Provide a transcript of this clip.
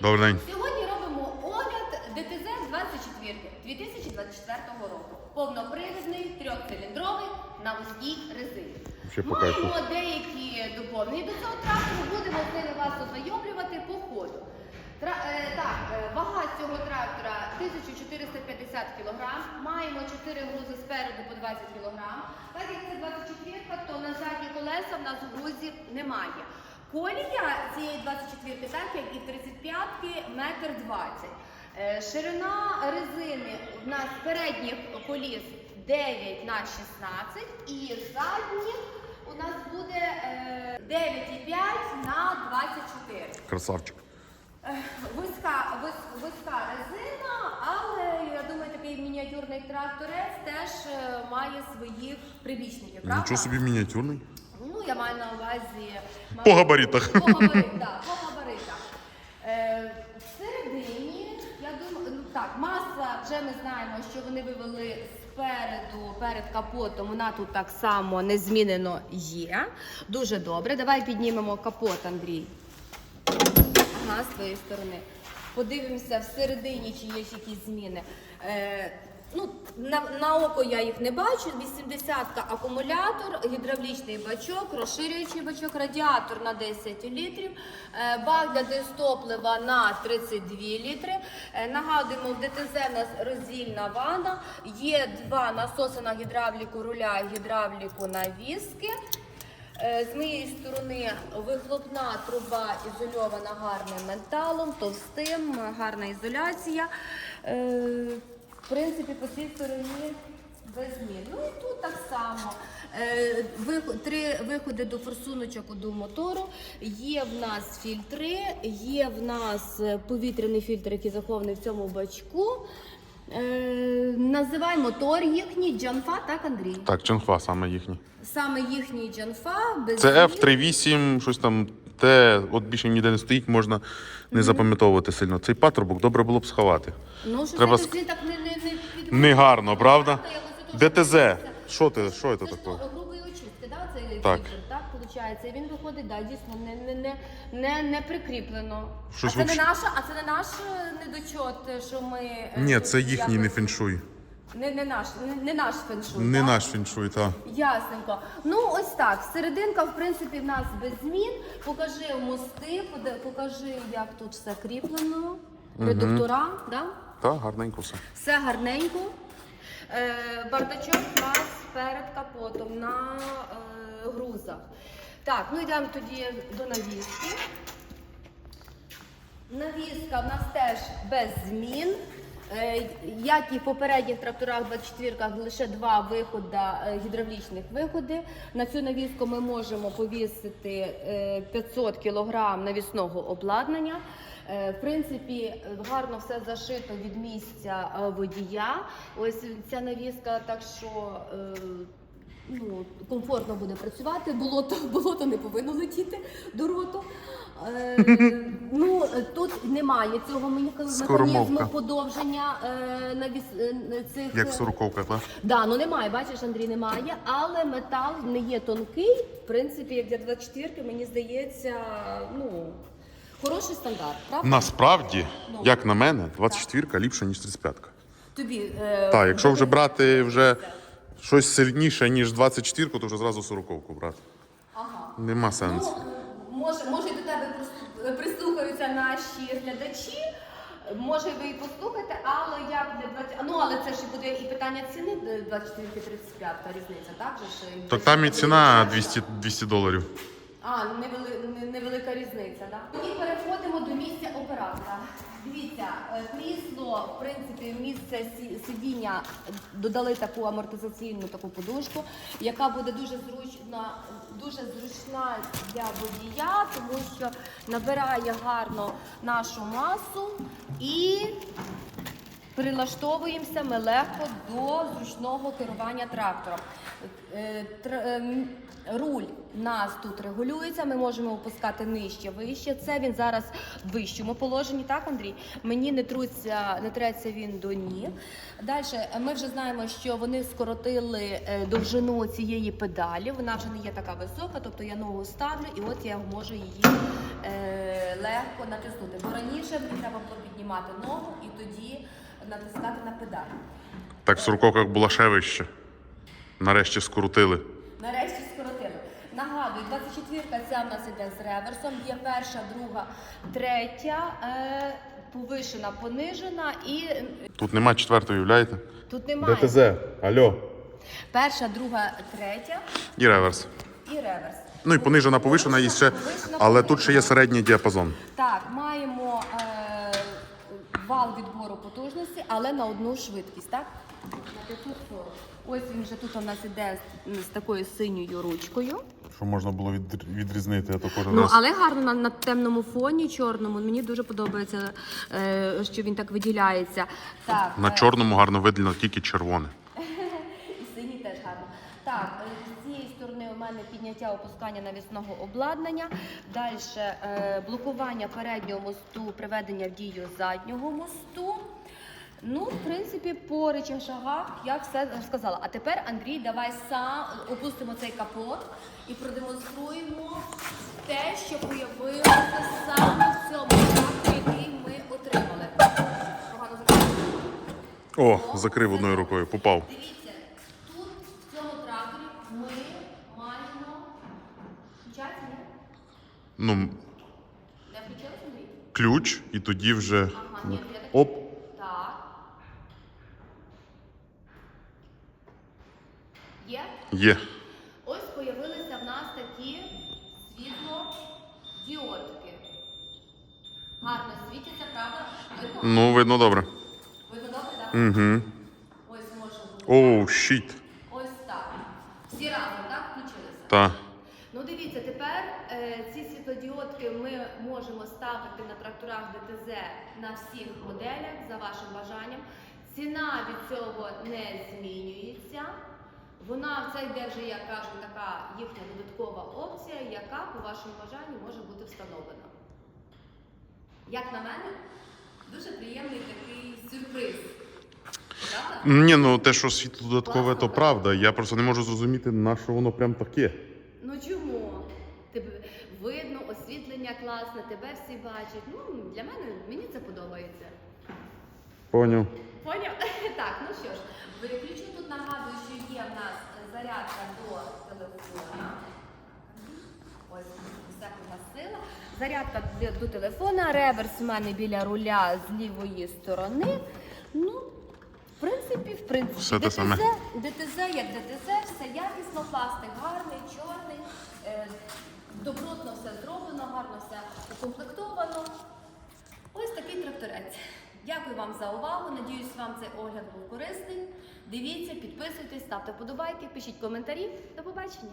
Добрий день. Сьогодні робимо огляд ДТЗ 24 2024 року. Повнопривідний, трьохциліндровий на вузькій резині. Ще по кайфу. Маємо деякі доповнення до цього трактору, будемо з ними вас ознайомлювати по ходу. Тра- е, так, е, вага цього трактора 1450 кг. Маємо 4 грузи спереду по 20 кг. Так як це 24, то на задні колеса в нас грузів немає. Колія цієї 24, так як і 35 метр 20. Е, Ширина резини в нас передніх коліс 9 на 16 і задніх у нас буде е, 9,5 на 24. Красавчик. Е, Вузька, вузька резина, але я думаю, такий мініатюрний тракторець теж е, має своїх прибічників. Правда? Нічого собі мініатюрний. Я маю на увазі По габаритах. По габаритах, да, по габаритах. Е, всередині, я думаю, ну так, маса вже ми знаємо, що вони вивели спереду, перед капотом. Вона тут так само незмінено є. Дуже добре. Давай піднімемо капот, Андрій. Ага, з твоєї сторони. Подивимося всередині, чи є якісь зміни. Е, ну, на, на око я їх не бачу. 80-ка акумулятор, гідравлічний бачок, розширюючий бачок, радіатор на 10 літрів, е, бак для дистоплива на 32 літри. Е, нагадуємо, в ДТЗ у нас роздільна ванна. Є два насоси на гідравліку руля гідравліку на віски. Е, З моєї сторони вихлопна труба ізольована гарним металом, товстим, гарна ізоляція. В принципі, по цій стороні без змін. Ну і тут так само. Е, Три виходи до форсуночок до мотору. Є в нас фільтри, є в нас е, повітряний фільтр, який захований в цьому бачку. Е, Називай мотор їхній Джанфа, так, Андрій? Так, Ченхва саме їхній. Саме їхній Джанфа без Це. F38, щось там те, от більше ніде не стоїть, можна не запам'ятовувати сильно. Цей патрубок добре було б сховати. Ну, що Треба це так не. Негарно, правда? ДТЗ. Що ти? Що це Це таке? грубої очистки, да, цей Так. фільтр, так, виходить. І він виходить, да, дійсно, не, не, не, не, не прикріплено. Щось а це не вообще- наша, а це не наш е, недочот, що ми... е, Ні, це їхній не якось- феншуй. Не, не наш, не, не наш феншуй, Не так? наш феншуй, так. Ясненько. Ну, ось так. Серединка, в принципі, в нас без змін. Покажи мости, поде- покажи, як тут все кріплено. Редуктора, да? Так, гарненько все. все гарненько. Е, бардачок у нас перед капотом на е, грузах. Так, ну йдемо тоді до навіски. Навіска в нас теж без змін. Е, Як і в попередніх тракторах 24-ках лише два виходи, е, гідравлічних виходи. На цю навіску ми можемо повісити е, 500 кг навісного обладнання. Е, В принципі, гарно все зашито від місця е, водія. Ось ця навіска, так що е, ну, комфортно буде працювати. Болото, болото не повинно летіти до роту. Е, ну, тут немає цього механізму подовження е, навіс, е, цих. Як сороковка, так? Да, ну немає, бачиш, Андрій, немає, але метал не є тонкий. В принципі, як для 24 мені здається, ну, хороший стандарт, правда? Насправді, Ну. як на мене, 24-ка ліпше, ніж 35-ка. Тобі. Е, Так, якщо вже брати вже щось сильніше, ніж 24-ку, то вже зразу 40-ку брати. Ага. Нема сенсу. Ну, може, може до тебе прислухаються наші глядачі. Може, ви і послухаєте, але як для 20... Ну, але це ж буде і питання ціни 24 35 та різниця, так? же ж? То там і ціна 200, 200 доларів. А, невели... невелика різниця, так? І переходимо до місця оператора. Дивіться, е, крісло, в принципі, місце сидіння додали таку амортизаційну таку подушку, яка буде дуже зручна, дуже зручна для водія, тому що набирає гарно нашу масу і Прилаштовуємося ми легко до зручного керування трактором. Е, ем, Руль нас тут регулюється, ми можемо опускати нижче, вище. Це він зараз в вищому положенні, так, Андрій? Мені не труться, не треться він до ніг. Далі ми вже знаємо, що вони скоротили е, довжину цієї педалі. Вона вже не є така висока, тобто я ногу ставлю і от я можу її е, легко натиснути. Бо раніше треба було піднімати ногу і тоді натискати на педаль. Так в суркоках була ще вище. Нарешті скрутили. Нарешті скоротили. Нагадую, 24-ка ця в нас іде з реверсом. Є перша, друга, третя, е, повишена, понижена і Тут нема четвертої, уявляєте? тут немає. ДТЗ, альо. Перша, друга, третя І реверс. і реверс. Ну і понижена, повишена, і ще, але тут ще є середній діапазон. Так, маємо е, вал відбору потужності, але на одну швидкість, так? На 540. Ось він вже тут у нас іде з, з такою синьою ручкою. Що можна було від- відрізнити, то кожен Ну, раз. але гарно на, на темному фоні чорному. Мені дуже подобається, е, що він так виділяється. Так, На е, чорному гарно видно тільки червоне. Синій теж гарно. Так, е, з цієї сторони у мене підняття опускання навісного обладнання. Далі е, блокування переднього мосту, приведення в дію заднього мосту. Ну, в принципі, по речашагах я все сказала. А тепер, Андрій, давай сам опустимо цей капот і продемонструємо те, що появилося саме в цьому тракторі, який ми отримали. Погано закрив. О, закрив одною рукою, попав. Дивіться, тут в цьому тракторі ми маємо. Включається, ні? Ну, ключ, і тоді вже. Ага, ні, так. Оп. Так. Є? Є. Ось появилися в нас такі світлодіодки. Гарно світяться, правда? Видно? Ну, видно добре. Видно добре, так? Угу. Ось може бути. Оу, щіт. Ось так. Всі разом, так, включилися? Та. Ну дивіться, тепер е, ці світлодіодки ми можемо ставити на тракторах ДТЗ на всіх моделях за вашим бажанням. Ціна від цього не змінюється. Вона це йде вже, як кажуть, така їхня додаткова опція, яка по вашому бажанню може бути встановлена. Як на мене, дуже приємний такий сюрприз. Правда? Ні, ну те, що світло додаткове, то правда. Я просто не можу зрозуміти, на що воно прям таке. Ну чому? Тебе видно, освітлення класне, тебе всі бачать. Ну, для мене мені це подобається. Поняв. Поняв? Так, ну що ж, переключу тут нагадую, що є в нас зарядка до телефона. Ось все погасила. Зарядка до телефона, реверс у мене біля руля з лівої сторони. Ну, в принципі, в принципі, Все те саме. ДТЗ як ДТЗ, все якісно, пластик гарний, чорний. Е, добротно все зроблено, гарно все укомплектовано. Ось такий тракторець. Дякую вам за увагу. Надіюсь, вам цей огляд був корисний. Дивіться, підписуйтесь, ставте вподобайки, пишіть коментарі. До побачення!